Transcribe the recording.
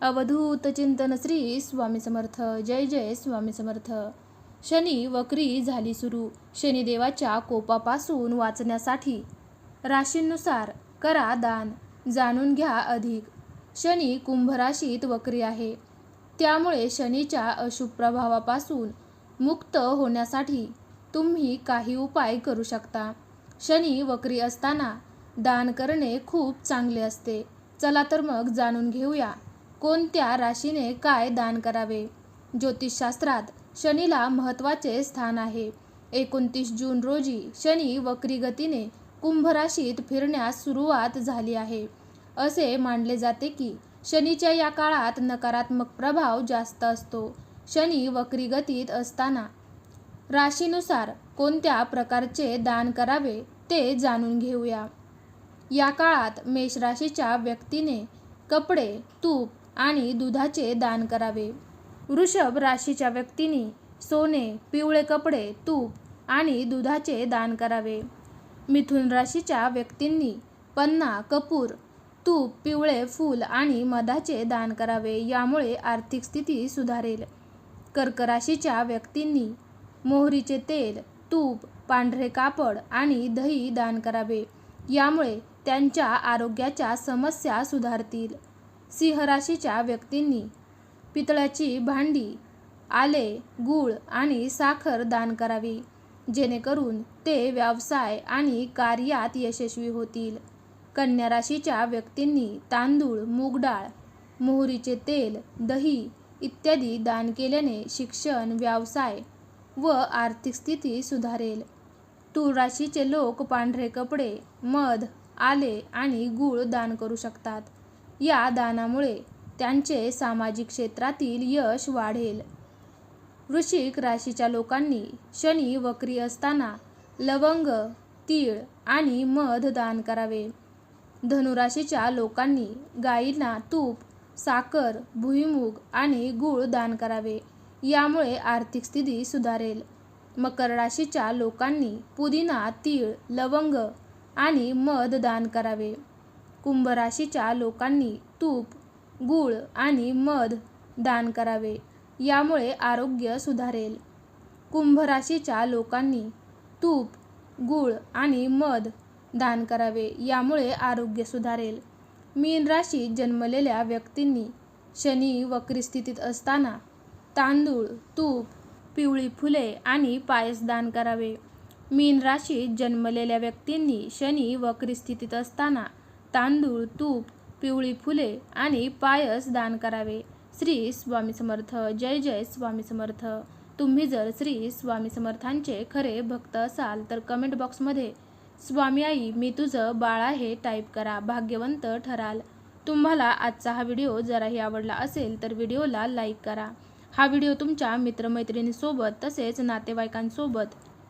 अवधूत चिंतन श्री स्वामी समर्थ. जय जय स्वामी समर्थ. शनी वक्री झाली सुरू. शनिदेवाच्या कोपापासून वाचण्यासाठी राशींनुसार करा दान. जाणून घ्या अधिक. शनी कुंभ राशीत वक्री आहे. त्यामुळे शनीच्या अशुभ प्रभावापासून मुक्त होण्यासाठी तुम्ही काही उपाय करू शकता. शनी वक्री असताना दान करणे खूप चांगले असते. चला तर मग जाणून घेऊया. कोणत्या राशीने काय दान करावे? ज्योतिषशास्त्रात शनीला महत्त्वाचे स्थान आहे. एकोणतीस जून रोजी शनी वक्री गतीने कुंभ राशीत फिरण्यास सुरुवात झाली आहे. असे मानले जाते की शनीच्या या काळात नकारात्मक प्रभाव जास्त असतो. शनी वक्री गतीत असताना राशीनुसार कोणत्या प्रकारचे दान करावे ते जाणून घेऊया. या काळात मेष राशीच्या व्यक्तीने कपडे तूप आणि दुधाचे दान करावे. वृषभ राशीच्या व्यक्तींनी सोने पिवळे कपडे तूप आणि दुधाचे दान करावे. मिथुन राशीच्या व्यक्तींनी पन्ना कपूर तूप पिवळे फूल आणि मधाचे दान करावे यामुळे आर्थिक स्थिती सुधारेल. कर्क राशीच्या व्यक्तींनी मोहरीचे तेल तूप पांढरे कापड आणि दही दान करावे. यामुळे त्यांच्या आरोग्याच्या समस्या सुधारतील. सिंहराशीच्या व्यक्तींनी पितळाची भांडी आले गूळ आणि साखर दान करावी. जेणेकरून ते व्यवसाय आणि कार्यात यशस्वी होतील. कन्या राशीच्या व्यक्तींनी तांदूळ मूग डाळ मोहरीचे तेल दही इत्यादी दान केल्याने शिक्षण व्यवसाय व आर्थिक स्थिती सुधारेल. तूळ राशीचे लोक पांढरे कपडे मध आले आणि गूळ दान करू शकतात. या दानामुळे त्यांचे सामाजिक क्षेत्रातील यश वाढेल. वृश्चिक राशीच्या लोकांनी शनी वक्री असताना लवंग तीळ आणि मध दान करावे. धनुराशीच्या लोकांनी गायींना तूप साखर भुईमूग आणि गूळ दान करावे. यामुळे आर्थिक स्थिती सुधारेल. मकर राशीच्या लोकांनी पुदिना तीळ लवंग आणि मध दान करावे. कुंभ राशीच्या लोकांनी तूप गूळ आणि मध दान करावे. यामुळे आरोग्य सुधारेल. कुंभ राशीच्या लोकांनी तूप गूळ आणि मध दान करावे. यामुळे आरोग्य सुधारेल. मीन राशीत जन्मलेल्या व्यक्तींनी शनी वक्री स्थितीत असताना तांदूळ तूप पिवळी फुले आणि पायस दान करावे. मीन राशीत जन्मलेल्या व्यक्तींनी शनी वक्री स्थितीत असताना तांदूळ तूप पिवळी फुले आणि पायस दान करावे. श्री स्वामी समर्थ. जय जय स्वामी समर्थ. तुम्ही जर श्री स्वामी समर्थांचे खरे भक्त असाल तर कमेंट बॉक्समध्ये स्वामी आई मी तुझं बाळ आहे टाईप करा. भाग्यवंत ठराल. तुम्हाला आजचा हा व्हिडिओ जराही आवडला असेल तर व्हिडिओला लाईक करा. हा व्हिडिओ तुमच्या मित्रमैत्रिणींसोबत तसेच नातेवाईकांसोबत